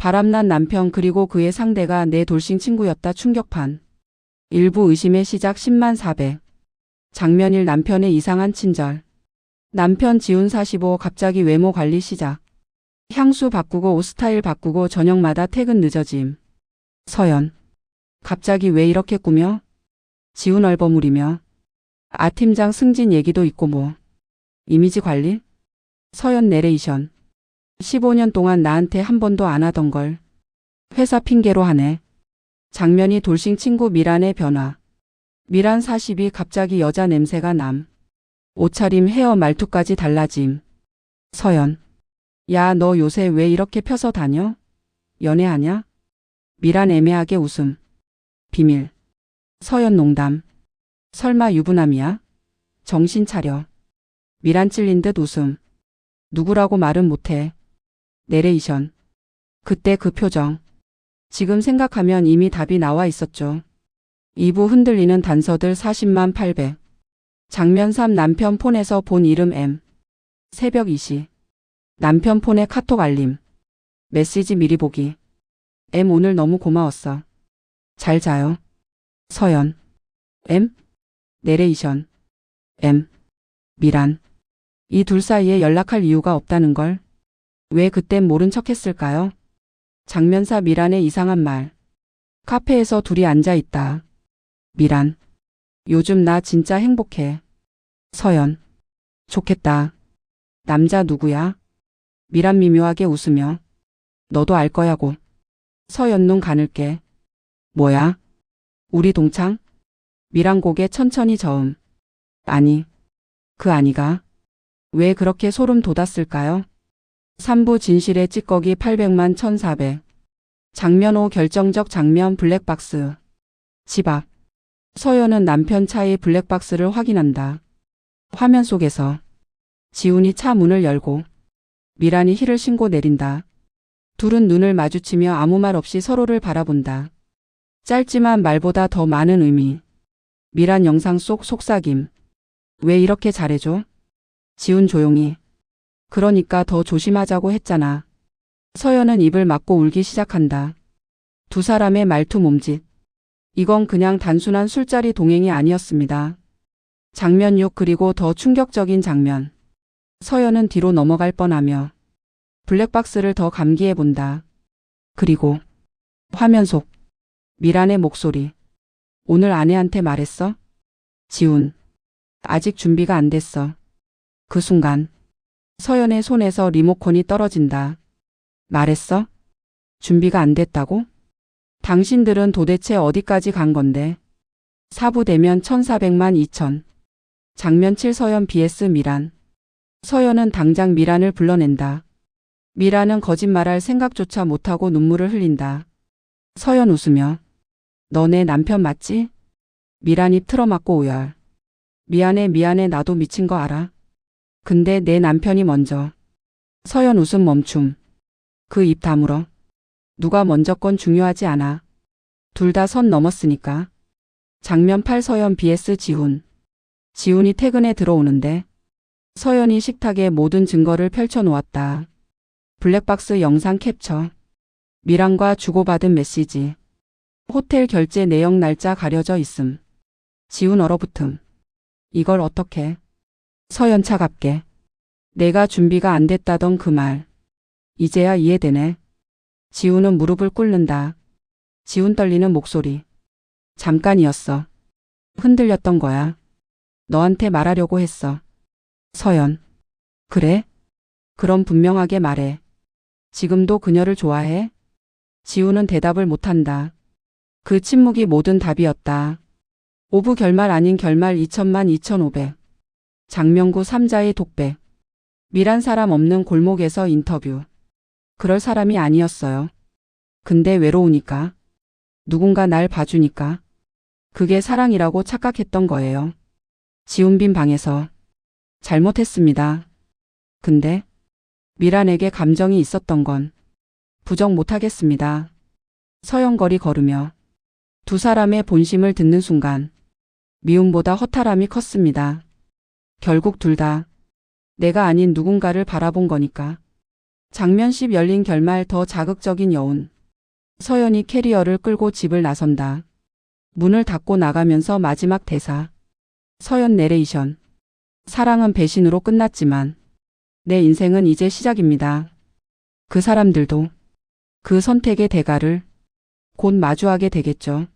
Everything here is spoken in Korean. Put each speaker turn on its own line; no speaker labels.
바람난 남편 그리고 그의 상대가 내 돌싱 친구였다 충격판. 일부 의심의 시작 10만 400. 장면 1 남편의 이상한 친절. 남편 지훈 45 갑자기 외모 관리 시작. 향수 바꾸고 옷 스타일 바꾸고 저녁마다 퇴근 늦어짐. 서연. 갑자기 왜 이렇게 꾸며? 지훈 얼버무리며. 아 팀장 승진 얘기도 있고 뭐. 이미지 관리? 서연 내레이션. 15년 동안 나한테 한 번도 안 하던 걸. 회사 핑계로 하네. 장면이 돌싱 친구 미란의 변화. 미란 40이 갑자기 여자 냄새가 남. 옷차림 헤어 말투까지 달라짐. 서연. 야, 너 요새 왜 이렇게 펴서 다녀? 연애하냐? 미란 애매하게 웃음. 비밀. 서연 농담. 설마 유부남이야? 정신 차려. 미란 찔린 듯 웃음. 누구라고 말은 못해. 내레이션. 그때 그 표정. 지금 생각하면 이미 답이 나와 있었죠. 2부 흔들리는 단서들 40만 800. 장면 3 남편 폰에서 본 이름 M. 새벽 2시. 남편 폰에 카톡 알림. 메시지 미리 보기. M 오늘 너무 고마웠어. 잘 자요. 서연. M. 내레이션. M. 미란. 이 둘 사이에 연락할 이유가 없다는 걸. 왜 그땐 모른 척 했을까요? 장면사 미란의 이상한 말. 카페에서 둘이 앉아 있다. 미란. 요즘 나 진짜 행복해. 서연. 좋겠다. 남자 누구야? 미란 미묘하게 웃으며. 너도 알 거야고. 서연 눈 가늘게. 뭐야? 우리 동창? 미란 고개 천천히 저음. 아니. 그 아니가. 왜 그렇게 소름 돋았을까요? 3부 진실의 찌꺼기 800만 1400. 장면 5 결정적 장면 블랙박스. 집 앞. 서연은 남편 차의 블랙박스를 확인한다. 화면 속에서 지훈이 차 문을 열고 미란이 힐을 신고 내린다. 둘은 눈을 마주치며 아무 말 없이 서로를 바라본다. 짧지만 말보다 더 많은 의미. 미란 영상 속 속삭임. 왜 이렇게 잘해줘? 지훈 조용히. 그러니까 더 조심하자고 했잖아. 서연은 입을 막고 울기 시작한다. 두 사람의 말투 몸짓. 이건 그냥 단순한 술자리 동행이 아니었습니다. 장면 6 그리고 더 충격적인 장면. 서연은 뒤로 넘어갈 뻔하며 블랙박스를 더 감기해 본다. 그리고 화면 속 미란의 목소리. 오늘 아내한테 말했어? 지훈. 아직 준비가 안 됐어. 그 순간 서연의 손에서 리모컨이 떨어진다. 말했어? 준비가 안 됐다고? 당신들은 도대체 어디까지 간 건데? 사부 되면 1400만 2천. 장면 7 서연 BS 미란. 서연은 당장 미란을 불러낸다. 미란은 거짓말할 생각조차 못하고 눈물을 흘린다. 서연 웃으며. 너네 남편 맞지? 미란 입 틀어막고 오열. 미안해 미안해 나도 미친 거 알아. 근데 내 남편이 먼저. 서연 웃음 멈춤. 그 입 다물어. 누가 먼저 건 중요하지 않아. 둘 다 선 넘었으니까. 장면 8 서연 BS 지훈. 지훈이 퇴근에 들어오는데 서연이 식탁에 모든 증거를 펼쳐놓았다. 블랙박스 영상 캡처. 미란과 주고받은 메시지. 호텔 결제 내역 날짜 가려져 있음. 지훈 얼어붙음. 이걸 어떻게? 서연 차갑게. 내가 준비가 안 됐다던 그 말. 이제야 이해되네. 지훈은 무릎을 꿇는다. 지훈 떨리는 목소리. 잠깐이었어. 흔들렸던 거야. 너한테 말하려고 했어. 서연. 그래? 그럼 분명하게 말해. 지금도 그녀를 좋아해? 지훈은 대답을 못한다. 그 침묵이 모든 답이었다. 오부 결말 아닌 결말 2천만 2,500. 장명구 3자의 독백. 미란 사람 없는 골목에서 인터뷰. 그럴 사람이 아니었어요. 근데 외로우니까. 누군가 날 봐주니까. 그게 사랑이라고 착각했던 거예요. 지훈빈 방에서. 잘못했습니다. 근데 미란에게 감정이 있었던 건 부정 못하겠습니다. 서영거리 걸으며 두 사람의 본심을 듣는 순간 미움보다 허탈함이 컸습니다. 결국 둘 다 내가 아닌 누군가를 바라본 거니까. 장면 10 열린 결말 더 자극적인 여운. 서연이 캐리어를 끌고 집을 나선다. 문을 닫고 나가면서 마지막 대사. 서연 내레이션. 사랑은 배신으로 끝났지만 내 인생은 이제 시작입니다. 그 사람들도 그 선택의 대가를 곧 마주하게 되겠죠.